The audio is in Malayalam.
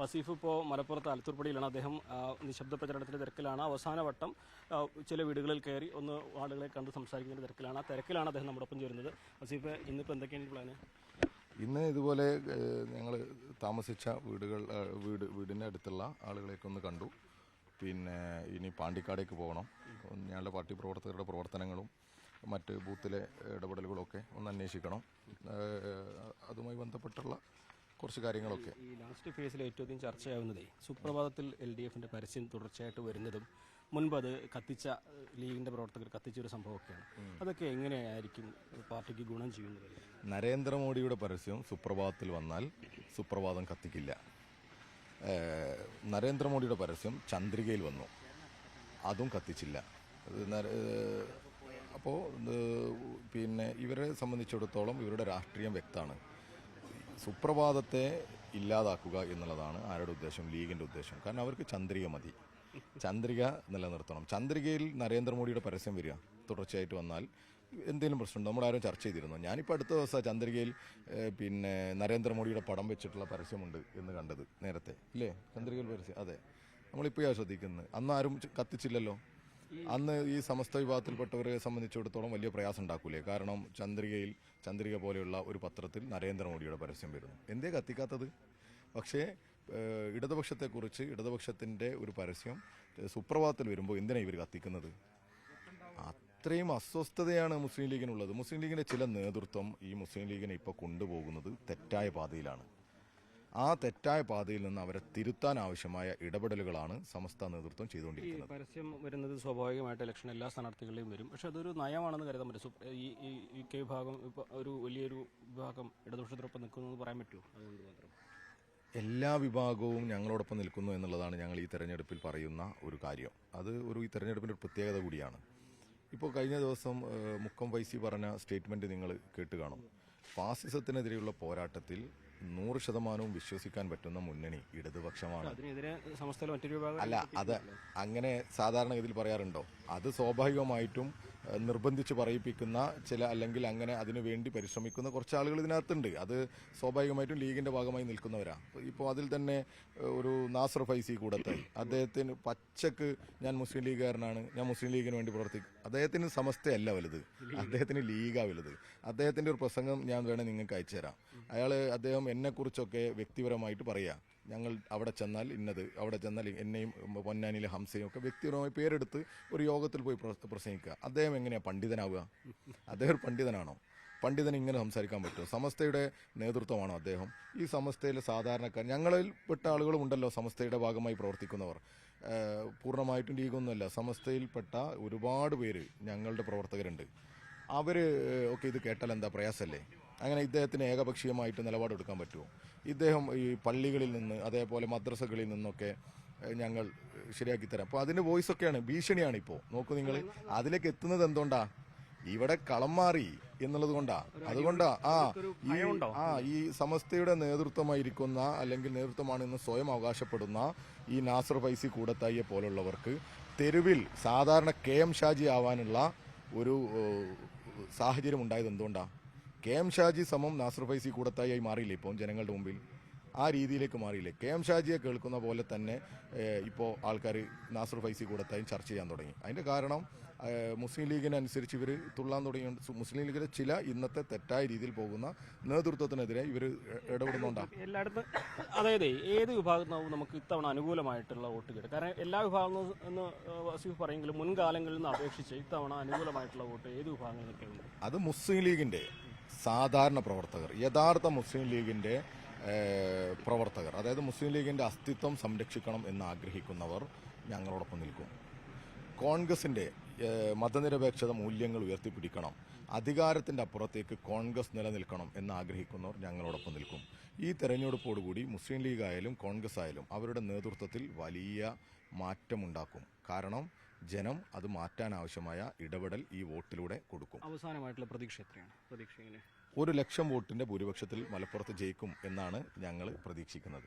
വസീഫ് ഇപ്പോൾ മലപ്പുറത്ത് അലത്തൂർപ്പടിയിലാണ്. അദ്ദേഹം നിശബ്ദ പ്രചരണത്തിന്റെ തിരക്കിലാണ്. അവസാന വട്ടം ചില വീടുകളിൽ കയറി ഒന്ന് ആളുകളെ കണ്ട് സംസാരിക്കുന്ന തിരക്കിലാണ്. ആ തിരക്കിലാണ് അദ്ദേഹം നമ്മുടെ ഒപ്പം ചേരുന്നത്. വസീഫ് ഇന്നിപ്പോൾ എന്തൊക്കെയാണ് പ്ലാന്? ഇന്ന് ഇതുപോലെ ഞങ്ങൾ താമസിച്ച വീടുകൾ വീട് അടുത്തുള്ള ആളുകളെയൊക്കെ ഒന്ന് കണ്ടു. പിന്നെ ഇനി പാണ്ടിക്കാടേക്ക് പോകണം. ഞങ്ങളുടെ പാർട്ടി പ്രവർത്തകരുടെ പ്രവർത്തനങ്ങളും മറ്റ് ബൂത്തിലെ ഇടപെടലുകളൊക്കെ ഒന്ന് അന്വേഷിക്കണം. അതുമായി ബന്ധപ്പെട്ടുള്ള കുറച്ച് കാര്യങ്ങളൊക്കെ. ഈ ലാസ്റ്റ് ഫേസിൽ ഏറ്റവും അധികം ചർച്ചയാവുന്നതേ സുപ്രഭാതത്തിൽ എൽ ഡി എഫിന്റെ പരസ്യം തുടർച്ചയായിട്ട് വരുന്നതും മുൻപ് അത് കത്തിച്ച ലീഗിന്റെ പ്രവർത്തകർ കത്തിച്ച ഒരു സംഭവമൊക്കെയാണ്. അതൊക്കെ എങ്ങനെയായിരിക്കും പാർട്ടിക്ക് ഗുണം ചെയ്യുന്നത്? നരേന്ദ്രമോദിയുടെ പരസ്യം സുപ്രഭാതത്തിൽ വന്നാൽ സുപ്രഭാതം കത്തിക്കില്ല. നരേന്ദ്രമോദിയുടെ പരസ്യം ചന്ദ്രികയിൽ വന്നു. അതും കത്തിച്ചില്ല. അപ്പോൾ പിന്നെ ഇവരെ സംബന്ധിച്ചിടത്തോളം ഇവരുടെ രാഷ്ട്രീയം വ്യക്തമാണ്. സുപ്രഭാതത്തെ ഇല്ലാതാക്കുക എന്നുള്ളതാണ് ആരുടെ ഉദ്ദേശം ലീഗിന്റെ ഉദ്ദേശം കാരണം അവർക്ക് ചന്ദ്രിക മതി. ചന്ദ്രിക നിലനിർത്തണം. ചന്ദ്രികയിൽ നരേന്ദ്രമോദിയുടെ പരസ്യം വരിക. തുടർച്ചയായിട്ട് വന്നാൽ എന്തെങ്കിലും പ്രശ്നമുണ്ടോ നമ്മളാരും ചർച്ച ചെയ്തിരുന്നു. ഞാനിപ്പോൾ അടുത്ത ദിവസം ചന്ദ്രികയിൽ പിന്നെ നരേന്ദ്രമോദിയുടെ പടം വെച്ചിട്ടുള്ള പരസ്യമുണ്ട് എന്ന് കണ്ടത് നേരത്തെ. ഇല്ലേ? ചന്ദ്രികയിൽ പരസ്യം. അതെ. നമ്മളിപ്പോഴാണ് ശ്രദ്ധിക്കുന്നത്? അന്ന് ആരും കത്തിച്ചില്ലല്ലോ? അന്ന് ഈ സമസ്ത വിഭാഗത്തിൽപ്പെട്ടവരെ സംബന്ധിച്ചിടത്തോളം വലിയ പ്രയാസം ഉണ്ടാക്കൂലേ? കാരണം ചന്ദ്രികയിൽ ചന്ദ്രിക പോലെയുള്ള ഒരു പത്രത്തിൽ നരേന്ദ്രമോദിയുടെ പരസ്യം വരുന്നു. എന്തേ കത്തിക്കാത്തത്? പക്ഷേ ഇടതുപക്ഷത്തെക്കുറിച്ച് ഇടതുപക്ഷത്തിന്റെ ഒരു പരസ്യം സുപ്രഭാതത്തിൽ വരുമ്പോൾ എന്തിനാണ് ഇവർ കത്തിക്കുന്നത്? അത്രയും അസ്വസ്ഥതയാണ് മുസ്ലിം ലീഗിനുള്ളത്. മുസ്ലിം ലീഗിന്റെ ചില നേതൃത്വം ഈ മുസ്ലിം ലീഗിനെ ഇപ്പോൾ കൊണ്ടുപോകുന്നത് തെറ്റായ പാതയിലാണ്. ആ തെറ്റായ പാതയിൽ നിന്ന് അവരെ തിരുത്താൻ ആവശ്യമായ ഇടപെടലുകളാണ് സമസ്ത നേതൃത്വം ചെയ്തുകൊണ്ടിരിക്കുന്നത്. പരസ്യം വരുന്നത് സ്വാഭാവികമായിട്ട് ഇലക്ഷൻ എല്ലാ സ്ഥാനാർത്ഥികളെയും വരും. പക്ഷെ അതൊരു നയമാണെന്ന് കരുതാൻ പറ്റും. ഈ കെ വിഭാഗം ഒരു വലിയൊരു വിഭാഗം ഇടതുപക്ഷത്തിനൊപ്പം നിൽക്കുന്നു എന്ന് പറയാൻ പറ്റുമോ? അതുകൊണ്ട് മാത്രം? എല്ലാ വിഭാഗവും ഞങ്ങളോടൊപ്പം നിൽക്കുന്നു എന്നുള്ളതാണ് ഞങ്ങൾ ഈ തെരഞ്ഞെടുപ്പിൽ പറയുന്ന ഒരു കാര്യം. അത് ഒരു ഈ തെരഞ്ഞെടുപ്പിന്റെ ഒരു പ്രത്യേകത കൂടിയാണ്. ഇപ്പോൾ കഴിഞ്ഞ ദിവസം മുക്കം വൈസി പറഞ്ഞ സ്റ്റേറ്റ്മെന്റ് നിങ്ങൾ കേട്ട് കാണും. ഫാസിസത്തിനെതിരെയുള്ള പോരാട്ടത്തിൽ നൂറ് ശതമാനവും വിശ്വസിക്കാൻ പറ്റുന്ന മുന്നണി ഇടതുപക്ഷമാണ്. അല്ല അത് അങ്ങനെ സാധാരണ സാധാരണഗതിയിൽ പറയാറുണ്ടോ? അത് സ്വാഭാവികമായിട്ടും നിർബന്ധിച്ച് പറയിപ്പിക്കുന്ന ചില അല്ലെങ്കിൽ അങ്ങനെ അതിനു വേണ്ടി പരിശ്രമിക്കുന്ന കുറച്ച് ആളുകൾ ഇതിനകത്തുണ്ട്. അത് സ്വാഭാവികമായിട്ടും ലീഗിന്റെ ഭാഗമായി നിൽക്കുന്നവരാ. ഇപ്പോൾ അതിൽ തന്നെ ഒരു നാസർ ഫൈസി കൂടത്തായി. അദ്ദേഹത്തിന് പച്ചക്ക് ഞാൻ മുസ്ലിം ലീഗുകാരനാണ് ഞാൻ മുസ്ലിം ലീഗിന് വേണ്ടി പ്രവർത്തിക്കും അദ്ദേഹത്തിന് സമസ്തയല്ല വലുത്. അദ്ദേഹത്തിന് ലീഗാ വലുത്. അദ്ദേഹത്തിന്റെ ഒരു പ്രസംഗം ഞാൻ വേണേൽ നിങ്ങൾക്ക് അയച്ചു തരാം അയാൾ അദ്ദേഹം എന്നെക്കുറിച്ചൊക്കെ വ്യക്തിപരമായിട്ട് പറയാ. ഞങ്ങൾ അവിടെ ചെന്നാൽ ഇന്നത് അവിടെ ചെന്നാൽ എന്നെയും പൊന്നാനിയിലെ ഹംസയും ഒക്കെ വ്യക്തിപരമായി പേരെടുത്ത് ഒരു യോഗത്തിൽ പോയി പ്രസംഗിക്കുക. അദ്ദേഹം എങ്ങനെയാണ് പണ്ഡിതനാവുക? അദ്ദേഹം ഒരു പണ്ഡിതനാണോ? പണ്ഡിതൻ ഇങ്ങനെ സംസാരിക്കാൻ പറ്റുമോ? സമസ്തയുടെ നേതൃത്വമാണോ അദ്ദേഹം? ഈ സമസ്തയിലെ സാധാരണക്കാർ ഞങ്ങളിൽ പെട്ട ആളുകളും ഉണ്ടല്ലോ സമസ്തയുടെ ഭാഗമായി പ്രവർത്തിക്കുന്നവർ. പൂർണമായിട്ടും ലീഗൊന്നുമല്ല. സമസ്തയിൽപ്പെട്ട ഒരുപാട് പേര് ഞങ്ങളുടെ പ്രവർത്തകരുണ്ട്. അവർ ഒക്കെ ഇത് കേട്ടാൽ എന്താ പ്രയാസല്ലേ? അങ്ങനെ ഇദ്ദേഹത്തിന് ഏകപക്ഷീയമായിട്ട് നിലപാടെടുക്കാൻ പറ്റുമോ? ഇദ്ദേഹം ഈ പള്ളികളിൽ നിന്ന് അതേപോലെ മദ്രസകളിൽ നിന്നൊക്കെ ഞങ്ങൾ ശരിയാക്കി തരാം. അപ്പോൾ അതിന്റെ വോയിസ് ഒക്കെയാണ് ഭീഷണിയാണ് ഇപ്പോൾ നോക്കൂ നിങ്ങൾ അതിലേക്ക് എത്തുന്നത് എന്തുകൊണ്ടാ? ഇവിടെ കളം മാറി എന്നുള്ളത് കൊണ്ടാ? അതുകൊണ്ടാ ആ ഈ ആ ഈ സമസ്തയുടെ നേതൃത്വമായിരിക്കുന്ന അല്ലെങ്കിൽ നേതൃത്വമാണ് ഇന്ന് സ്വയം അവകാശപ്പെടുന്ന ഈ നാസർ ഫൈസി കൂടത്തായിയെ പോലുള്ളവർക്ക് തെരുവിൽ സാധാരണ കെ എം ഷാജി ആവാനുള്ള ഒരു സാഹചര്യം ഉണ്ടായത് എന്തുകൊണ്ടാണ് കെ എം ഷാജി സമം നാസർ ഫൈസി കൂടത്തായി മാറിയില്ലേ ഇപ്പോൾ ജനങ്ങളുടെ മുമ്പിൽ? ആ രീതിയിലേക്ക് മാറിയില്ലേ? കെ എം ഷാജിയെ കേൾക്കുന്ന പോലെ തന്നെ ഇപ്പോൾ ആൾക്കാർ നാസർ ഫൈസി കൂടെ കൂടത്തായും ചർച്ച ചെയ്യാൻ തുടങ്ങി. അതിന്റെ കാരണം മുസ്ലിം ലീഗിനനുസരിച്ച് ഇവർ തുള്ളാൻ തുടങ്ങി മുസ്ലിം ലീഗിലെ ചില ഇന്നത്തെ തെറ്റായ രീതിയിൽ പോകുന്ന നേതൃത്വത്തിനെതിരെ ഇവർ ഇടപെടുന്നുണ്ടാകും എല്ലായിടത്തും അതായത് ഏത് വിഭാഗത്തിൽ നിന്നും നമുക്ക് ഇത്തവണ അനുകൂലമായിട്ടുള്ള വോട്ട് കിട്ടും കാരണം എല്ലാ വിഭാഗങ്ങളും എന്ന് വസീഫ് പറയെങ്കിലും മുൻകാലങ്ങളിൽ നിന്ന് അപേക്ഷിച്ച് ഇത്തവണ അനുകൂലമായിട്ടുള്ള വോട്ട് ഏത് വിഭാഗങ്ങളിൽ നിന്നൊക്കെ ഉണ്ട് അത് മുസ്ലിം ലീഗിന്റെ സാധാരണ പ്രവർത്തകർ യഥാർത്ഥ മുസ്ലിം ലീഗിന്റെ പ്രവർത്തകർ അതായത് മുസ്ലിം ലീഗിന്റെ അസ്തിത്വം സംരക്ഷിക്കണം എന്ന് ആഗ്രഹിക്കുന്നവർ ഞങ്ങളോടൊപ്പം നിൽക്കും. കോൺഗ്രസിന്റെ മതനിരപേക്ഷത മൂല്യങ്ങൾ ഉയർത്തിപ്പിടിക്കണം. അധികാരത്തിന്റെ അപ്പുറത്തേക്ക് കോൺഗ്രസ് നിലനിൽക്കണം എന്ന് ആഗ്രഹിക്കുന്നവർ ഞങ്ങളോടൊപ്പം നിൽക്കും. ഈ തെരഞ്ഞെടുപ്പോടുകൂടി മുസ്ലിം ലീഗ് ആയാലും കോൺഗ്രസ് ആയാലും അവരുടെ നേതൃത്വത്തിൽ വലിയ മാറ്റമുണ്ടാക്കും. കാരണം ജനം അത് മാറ്റാനാവശ്യമായ ഇടപെടൽ ഈ വോട്ടിലൂടെ കൊടുക്കും. അവസാനമായിട്ടുള്ള പ്രതീക്ഷ എത്രയാണ്? പ്രതീക്ഷ ഒരു ലക്ഷം വോട്ടിന്റെ ഭൂരിപക്ഷത്തിൽ മലപ്പുറത്ത് ജയിക്കും എന്നാണ് ഞങ്ങൾ പ്രതീക്ഷിക്കുന്നത്.